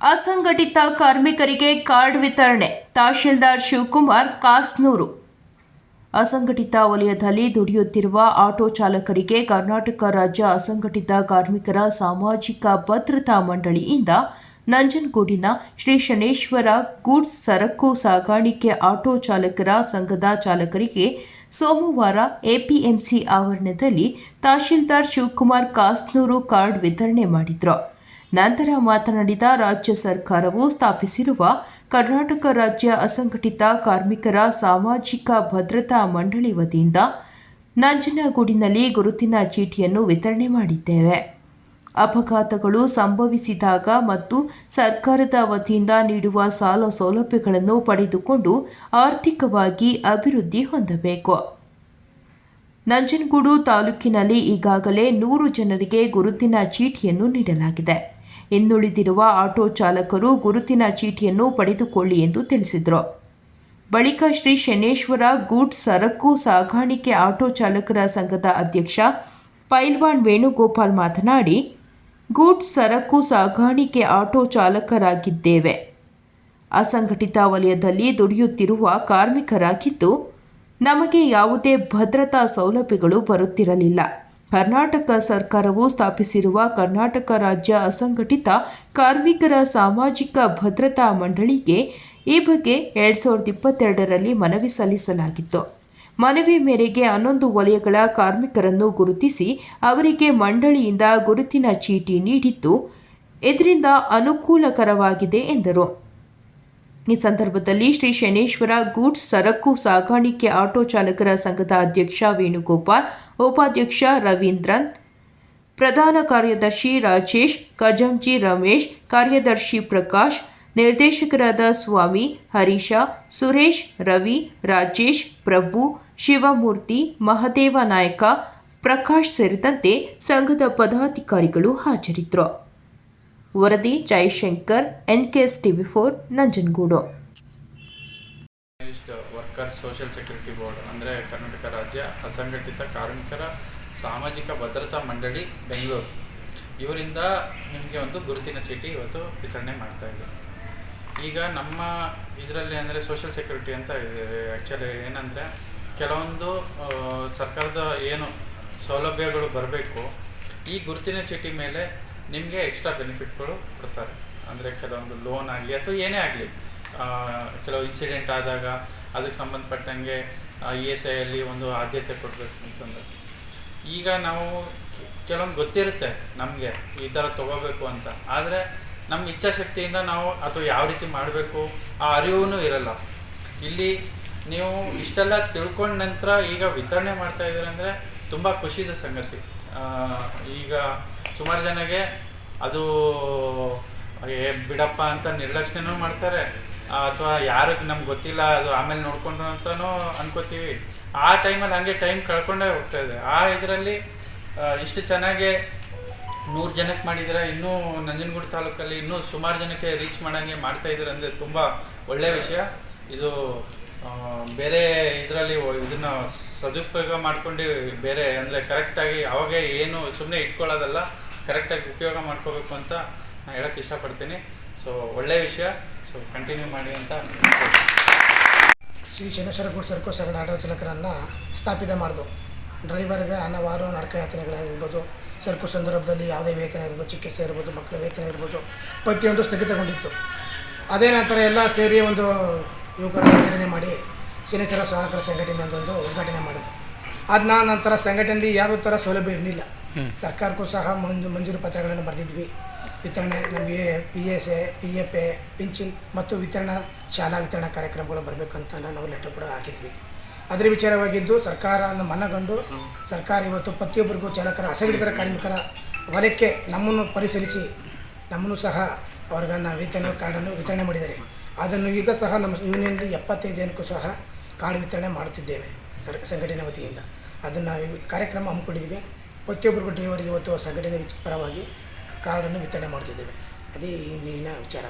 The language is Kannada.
ಅಸಂಘಟಿತ ಕಾರ್ಮಿಕರಿಗೆ ಕಾರ್ಡ್ ವಿತರಣೆ. ತಹಶೀಲ್ದಾರ್ ಶಿವಕುಮಾರ್, ಕಾಸ್ನೂರು. ಅಸಂಘಟಿತ ವಲಯದಲ್ಲಿ ದುಡಿಯುತ್ತಿರುವ ಆಟೋ ಚಾಲಕರಿಗೆ ಕರ್ನಾಟಕ ರಾಜ್ಯ ಅಸಂಘಟಿತ ಕಾರ್ಮಿಕರ ಸಾಮಾಜಿಕ ಭದ್ರತಾ ಮಂಡಳಿಯಿಂದ ನಂಜನಗೂಡಿನ ಶ್ರೀ ಶನೇಶ್ವರ ಗೂಡ್ಸ್ ಸರಕು ಸಾಗಾಣಿಕೆ ಆಟೋ ಚಾಲಕರ ಸಂಘದ ಚಾಲಕರಿಗೆ ಸೋಮವಾರ ಎಪಿಎಂಸಿ ಆವರಣದಲ್ಲಿ ತಹಶೀಲ್ದಾರ್ ಶಿವಕುಮಾರ್, ಕಾಸ್ನೂರು ಕಾರ್ಡ್ ವಿತರಣೆ ಮಾಡಿದರು. ನಂತರ ಮಾತನಾಡಿದ ರಾಜ್ಯ ಸರ್ಕಾರವು ಸ್ಥಾಪಿಸಿರುವ ಕರ್ನಾಟಕ ರಾಜ್ಯ ಅಸಂಘಟಿತ ಕಾರ್ಮಿಕರ ಸಾಮಾಜಿಕ ಭದ್ರತಾ ಮಂಡಳಿ ವತಿಯಿಂದ ನಂಜನಗೂಡಿನಲ್ಲಿ ಗುರುತಿನ ಚೀಟಿಯನ್ನು ವಿತರಣೆ ಮಾಡಿದ್ದೇವೆ. ಅಪಘಾತಗಳು ಸಂಭವಿಸಿದಾಗ ಮತ್ತು ಸರ್ಕಾರದ ವತಿಯಿಂದ ನೀಡುವ ಸಾಲ ಸೌಲಭ್ಯಗಳನ್ನು ಪಡೆದುಕೊಂಡು ಆರ್ಥಿಕವಾಗಿ ಅಭಿವೃದ್ಧಿ ಹೊಂದಬೇಕು. ನಂಜನಗೂಡು ತಾಲೂಕಿನಲ್ಲಿ ಈಗಾಗಲೇ ನೂರು ಜನರಿಗೆ ಗುರುತಿನ ಚೀಟಿಯನ್ನು ನೀಡಲಾಗಿದೆ. ಇನ್ನುಳಿದಿರುವ ಆಟೋ ಚಾಲಕರು ಗುರುತಿನ ಚೀಟಿಯನ್ನು ಪಡೆದುಕೊಳ್ಳಿ ಎಂದು ತಿಳಿಸಿದರು. ಬಳಿಕ ಶ್ರೀ ಶನೇಶ್ವರ ಗೂಡ್ಸ್ ಸರಕು ಸಾಗಾಣಿಕೆ ಆಟೋ ಚಾಲಕರ ಸಂಘದ ಅಧ್ಯಕ್ಷ ಪೈಲ್ವಾನ್ ವೇಣುಗೋಪಾಲ್ ಮಾತನಾಡಿ ಗೂಡ್ಸ್ ಸರಕು ಸಾಗಾಣಿಕೆ ಆಟೋ ಚಾಲಕರಾಗಿದ್ದೇವೆ. ಅಸಂಘಟಿತ ವಲಯದಲ್ಲಿ ದುಡಿಯುತ್ತಿರುವ ಕಾರ್ಮಿಕರಾಗಿದ್ದು, ನಮಗೆ ಯಾವುದೇ ಭದ್ರತಾ ಸೌಲಭ್ಯಗಳು ಬರುತ್ತಿರಲಿಲ್ಲ. ಕರ್ನಾಟಕ ಸರ್ಕಾರವು ಸ್ಥಾಪಿಸಿರುವ ಕರ್ನಾಟಕ ರಾಜ್ಯ ಅಸಂಘಟಿತ ಕಾರ್ಮಿಕರ ಸಾಮಾಜಿಕ ಭದ್ರತಾ ಮಂಡಳಿಗೆ ಈ ಬಗ್ಗೆ ಎರಡು ಸಾವಿರದ ಇಪ್ಪತ್ತೆರಡರಲ್ಲಿ ಮನವಿ ಸಲ್ಲಿಸಲಾಗಿತ್ತು. ಮನವಿ ಮೇರೆಗೆ ಹನ್ನೊಂದು ವಲಯಗಳ ಕಾರ್ಮಿಕರನ್ನು ಗುರುತಿಸಿ ಅವರಿಗೆ ಮಂಡಳಿಯಿಂದ ಗುರುತಿನ ಚೀಟಿ ನೀಡಿದ್ದು ಇದರಿಂದ ಅನುಕೂಲಕರವಾಗಿದೆ ಎಂದರು. ಈ ಸಂದರ್ಭದಲ್ಲಿ ಶ್ರೀ ಶನೇಶ್ವರ ಗೂಡ್ಸ್ ಸರಕು ಸಾಗಾಣಿಕೆ ಆಟೋ ಚಾಲಕರ ಸಂಘದ ಅಧ್ಯಕ್ಷ ವೇಣುಗೋಪಾಲ್, ಉಪಾಧ್ಯಕ್ಷ ರವೀಂದ್ರನ್, ಪ್ರಧಾನ ಕಾರ್ಯದರ್ಶಿ ರಾಜೇಶ್ ಕಜಂಜಿ ರಮೇಶ್, ಕಾರ್ಯದರ್ಶಿ ಪ್ರಕಾಶ್, ನಿರ್ದೇಶಕರಾದ ಸ್ವಾಮಿ, ಹರೀಶ, ಸುರೇಶ್, ರವಿ, ರಾಜೇಶ್, ಪ್ರಭು, ಶಿವಮೂರ್ತಿ, ಮಹದೇವ ನಾಯಕ, ಪ್ರಕಾಶ್ ಸೇರಿದಂತೆ ಸಂಘದ ಪದಾಧಿಕಾರಿಗಳು ಹಾಜರಿದ್ದರು. ವರದಿ Jayashankar S TV four, Nanjangud. Worker social security board ಅಂದರೆ ಕರ್ನಾಟಕ ರಾಜ್ಯ ಅಸಂಘಟಿತ ಕಾರ್ಮಿಕರ ಸಾಮಾಜಿಕ ಭದ್ರತಾ ಮಂಡಳಿ, ಬೆಂಗಳೂರು. ಇವರಿಂದ ನಿಮಗೆ ಒಂದು ಗುರುತಿನ ಚೀಟಿ ಇವತ್ತು ವಿತರಣೆ ಮಾಡ್ತಾ ಇದ್ದಾರೆ ಈಗ ನಮ್ಮ ಇದರಲ್ಲಿ ಅಂದರೆ ಸೋಷಿಯಲ್ ಸೆಕ್ಯೂರಿಟಿ ಅಂತ ಇದೆ. ಆ್ಯಕ್ಚುಲಿ ಏನಂದರೆ ಕೆಲವೊಂದು ಸರ್ಕಾರದ ಏನು ಸೌಲಭ್ಯಗಳು ಬರಬೇಕು, ಈ ಗುರುತಿನ ಚೀಟಿ ಮೇಲೆ ನಿಮಗೆ ಎಕ್ಸ್ಟ್ರಾ ಬೆನಿಫಿಟ್ಗಳು ಕೊಡ್ತಾರೆ. ಅಂದರೆ ಕೆಲವೊಂದು ಲೋನ್ ಆಗಲಿ ಅಥವಾ ಏನೇ ಆಗಲಿ. ಕೆಲವು ಇನ್ಸಿಡೆಂಟ್ ಆದಾಗ ಅದಕ್ಕೆ ಸಂಬಂಧಪಟ್ಟಂಗೆ ಇ ಎಸ್ ಐಯಲ್ಲಿ ಒಂದು ಆದ್ಯತೆ ಕೊಡಬೇಕು ಅಂತಂದ್ರೆ ಈಗ ನಾವು ಕೆಲವೊಂದು ಗೊತ್ತಿರುತ್ತೆ ನಮಗೆ ಈ ಥರ ತೊಗೋಬೇಕು ಅಂತ. ಆದರೆ ನಮ್ಮ ಇಚ್ಛಾಶಕ್ತಿಯಿಂದ ನಾವು ಅಥವಾ ಯಾವ ರೀತಿ ಮಾಡಬೇಕು ಆ ಅರಿವು ಇರಲ್ಲ. ಇಲ್ಲಿ ನೀವು ಇಷ್ಟೆಲ್ಲ ತಿಳ್ಕೊಂಡ ನಂತರ ಈಗ ವಿತರಣೆ ಮಾಡ್ತಾ ಇದ್ದೀರಂದರೆ ತುಂಬ ಖುಷಿದ ಸಂಗತಿ. ಈಗ ಸುಮಾರು ಜನಗೆ ಅದು, ಏ, ಬಿಡಪ್ಪ ಅಂತ ನಿರ್ಲಕ್ಷ್ಯನೂ ಮಾಡ್ತಾರೆ. ಅಥವಾ ಯಾರಿಗೆ ನಮ್ಗೆ ಗೊತ್ತಿಲ್ಲ, ಅದು ಆಮೇಲೆ ನೋಡ್ಕೊಂಡ್ರು ಅಂತಲೂ ಅನ್ಕೋತೀವಿ. ಆ ಟೈಮಲ್ಲಿ ಹಂಗೆ ಟೈಮ್ ಕಳ್ಕೊಂಡೇ ಹೋಗ್ತಾ ಇದೆ. ಆ ಇದರಲ್ಲಿ ಇಷ್ಟು ಚೆನ್ನಾಗಿ ನೂರು ಜನಕ್ಕೆ ಮಾಡಿದ್ರೆ, ಇನ್ನೂ ನಂಜನಗೂಡು ತಾಲೂಕಲ್ಲಿ ಇನ್ನೂ ಸುಮಾರು ಜನಕ್ಕೆ ರೀಚ್ ಮಾಡೋಂಗೆ ಮಾಡ್ತಾ ಇದ್ದಾರೆ ಅಂದರೆ ತುಂಬ ಒಳ್ಳೆಯ ವಿಷಯ. ಇದು ಬೇರೆ ಇದರಲ್ಲಿ ಇದನ್ನ ಸದುಪಯೋಗ ಮಾಡ್ಕೊಂಡು ಬೇರೆ, ಅಂದರೆ ಕರೆಕ್ಟಾಗಿ ಅವಾಗ ಏನು ಸುಮ್ಮನೆ ಇಟ್ಕೊಳ್ಳೋದಲ್ಲ ಕರೆಕ್ಟಾಗಿ ಉಪಯೋಗ ಮಾಡ್ಕೋಬೇಕು ಅಂತ ನಾನು ಹೇಳೋಕ್ಕೆ ಇಷ್ಟಪಡ್ತೀನಿ. ಸೊ ಒಳ್ಳೆಯ ವಿಷಯ. ಸೊ ಕಂಟಿನ್ಯೂ ಮಾಡಿ ಅಂತ ಶ್ರೀ ಚನ್ನೇಶ್ವರ ಗುಡ್ ಸರ್ಕೋ ಸರಣ ಆಟೋ ಚಾಲಕರನ್ನು ಸ್ಥಾಪಿತ ಮಾಡಿದು. ಡ್ರೈವರ್ಗೆ ಹಲವಾರು ನರಕಯಾತನೆಗಳಾಗಿರ್ಬೋದು ಸರ್ಕು ಸಂದರ್ಭದಲ್ಲಿ ಯಾವುದೇ ವೇತನ ಇರ್ಬೋದು, ಚಿಕಿತ್ಸೆ ಇರ್ಬೋದು, ಮಕ್ಕಳ ವೇತನ ಇರ್ಬೋದು, ಪ್ರತಿಯೊಂದು ಸ್ಥಗಿತಗೊಂಡಿತ್ತು. ಅದೇ ನಂತರ ಎಲ್ಲ ಸೇರಿ ಒಂದು ಯುವಕರ ಸಂಘಟನೆ ಮಾಡಿ ಶನೇಶ್ವರ ಸಹಕಾರ ಸಂಘಟನೆ ಅಂತೊಂದು ಉದ್ಘಾಟನೆ ಮಾಡಿದ್ರು. ಅದನ್ನ ನಂತರ ಸಂಘಟನೆಯಲ್ಲಿ ಯಾವ ಥರ ಸೌಲಭ್ಯ ಇರಲಿಲ್ಲ. ಸರ್ಕಾರಕ್ಕೂ ಸಹ ಮಂಜು ಮಂಜೂರು ಪತ್ರಗಳನ್ನು ಬರೆದಿದ್ವಿ. ವಿತರಣೆ ನಮಗೆ P S A P F A ಪಿಂಚಿನ್ ಮತ್ತು ವಿತರಣಾ ಶಾಲಾ ವಿತರಣಾ ಕಾರ್ಯಕ್ರಮಗಳು ಬರಬೇಕಂತ ನಾವು ಲೆಟರ್ ಕೂಡ ಹಾಕಿದ್ವಿ. ಅದರ ವಿಚಾರವಾಗಿದ್ದು ಸರ್ಕಾರ ಮನಗಂಡು ಸರ್ಕಾರ ಇವತ್ತು ಪ್ರತಿಯೊಬ್ಬರಿಗೂ ಚಾಲಕರ ಅಸಂಘಟಿತರ ಕಾರ್ಮಿಕರ ವಲಯಕ್ಕೆ ನಮ್ಮನ್ನು ಪರಿಶೀಲಿಸಿ ನಮ್ಮನ್ನು ಸಹ ಅವ್ರಿಗನ್ನು ವೇತನ ಕಾರ್ಡನ್ನು ವಿತರಣೆ ಮಾಡಿದ್ದಾರೆ. ಅದನ್ನು ಈಗ ಸಹ ನಮ್ಮ ಯೂನಿಯನ್ ಎಪ್ಪತ್ತೈದು ಜನಕ್ಕೂ ಸಹ ಕಾರ್ಡ್ ವಿತರಣೆ ಮಾಡುತ್ತಿದ್ದೇವೆ ಸರ್, ಸಂಘಟನೆ ವತಿಯಿಂದ. ಅದನ್ನು ಕಾರ್ಯಕ್ರಮ ಹಮ್ಮಿಕೊಂಡಿದ್ದೀವಿ. ಪ್ರತಿಯೊಬ್ಬರಿಗೂ ಡ್ರೈವರಿಗೆ ಇವತ್ತು ಸಂಘಟನೆ ಪರವಾಗಿ ಕಾರ್ಡನ್ನು ವಿತರಣೆ ಮಾಡುತ್ತಿದ್ದೇವೆ. ಅದೇ ಇಂದಿನ ವಿಚಾರ